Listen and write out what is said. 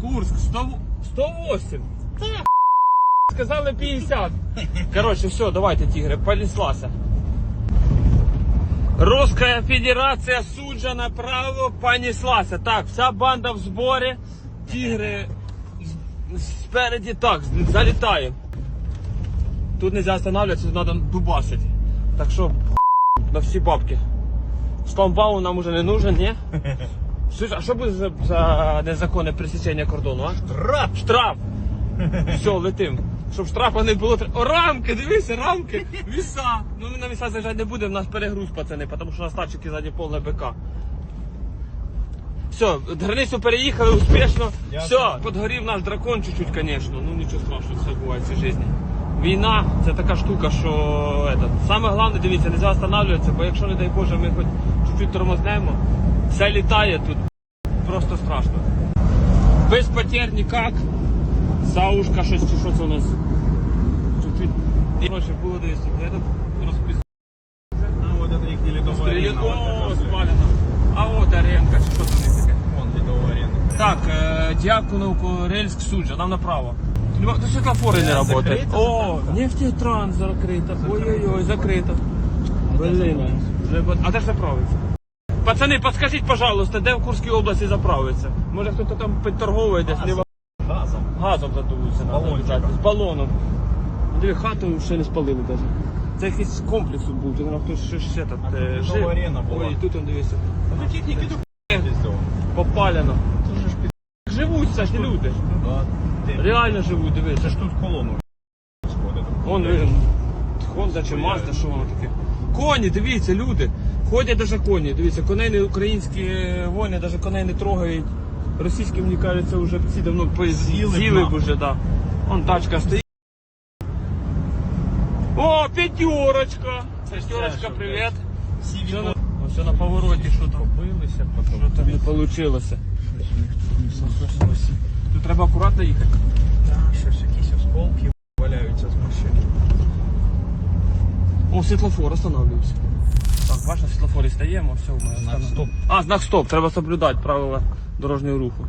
Курск 100, 108. Це сказали 50. Коротше, все, давайте, тігри, понеслася. Русская Федерація суджа направо понеслася. Так, вся банда в зборі. Тігри спереді так, з- залітаємо. Тут нельзя останавливаться, тут надо дубасить. Так що на всі бабки. Шламбаум нам уже не нужен, ні? Слушай, а що буде за, за незаконне пересічення кордону, а? Штраф! Штраф! Все, летим. Щоб штрафа не було. тр- О, рамки, дивися, рамки, віса. Ну ми на віса заїжджати не будемо, у нас перегруз, пацани, тому що на старчики ззаді повне БК. Все, границю переїхали успішно. Все, подгорів наш дракон чуть-чуть, звісно. Ну нічого страшного, все буває в цій житті. Війна це така штука, що этот, саме головне, дивіться, не можна останавливатися, бо якщо, не дай Боже, ми хоч чуть-чуть тормознемо, все літає тут. Просто страшно. Без потерь ніяк. Саушка щось чи що це у нас? Чуть-чуть. Короче, було десь. Тут розпис... Ну, вот это их ледовая Стрілі... арена. О, вот спалено. А от аренка, чи що там є таке? Вон ледовая арена. Так, е, Дякуновку, Рельськ, Суджа, нам направо. Тут світлофори не працюють. О, заправка? нефтетранс закрита. Ой-ой-ой, закрита. Блин. А де ж заправиться? Пацани, подскажіть, пожалуйста, де в Курській області заправиться? Може хтось там підторговує десь ліво Газом. газом задуються надо Балончиком. з балоном. Диви, хату ще не спалили навіть. Це якийсь комплекс тут був, тут хтось щось ще тут е, тут жив. арена була. Ой, тут он техники тут ездил. Попалено. Же ж пи***. Живуть, це ж люди. Да. Реально живуть, Це ж тут колону сходить. Вон він. Хонда чи Мазда, що воно таке. Коні, дивіться, люди. Ходять даже коні. Дивіться, коней не українські воїни, даже коней не трогають. Російські, мені кажеться, вже всі давно З'їли б уже, да. Вон тачка стоїть. О, п'ятерочка! П'ятерочка, привіт. Всі Все на, все на повороті, що там? Побилися Що не вийшло. Тут треба акуратно їхати. Так, щось якісь осколки О, світлофор, останавливаемся. Так, бачите, на світлофорі стаємо, все, ми Знак стоп. А, знак стоп, треба соблюдати правила дорожнього руху.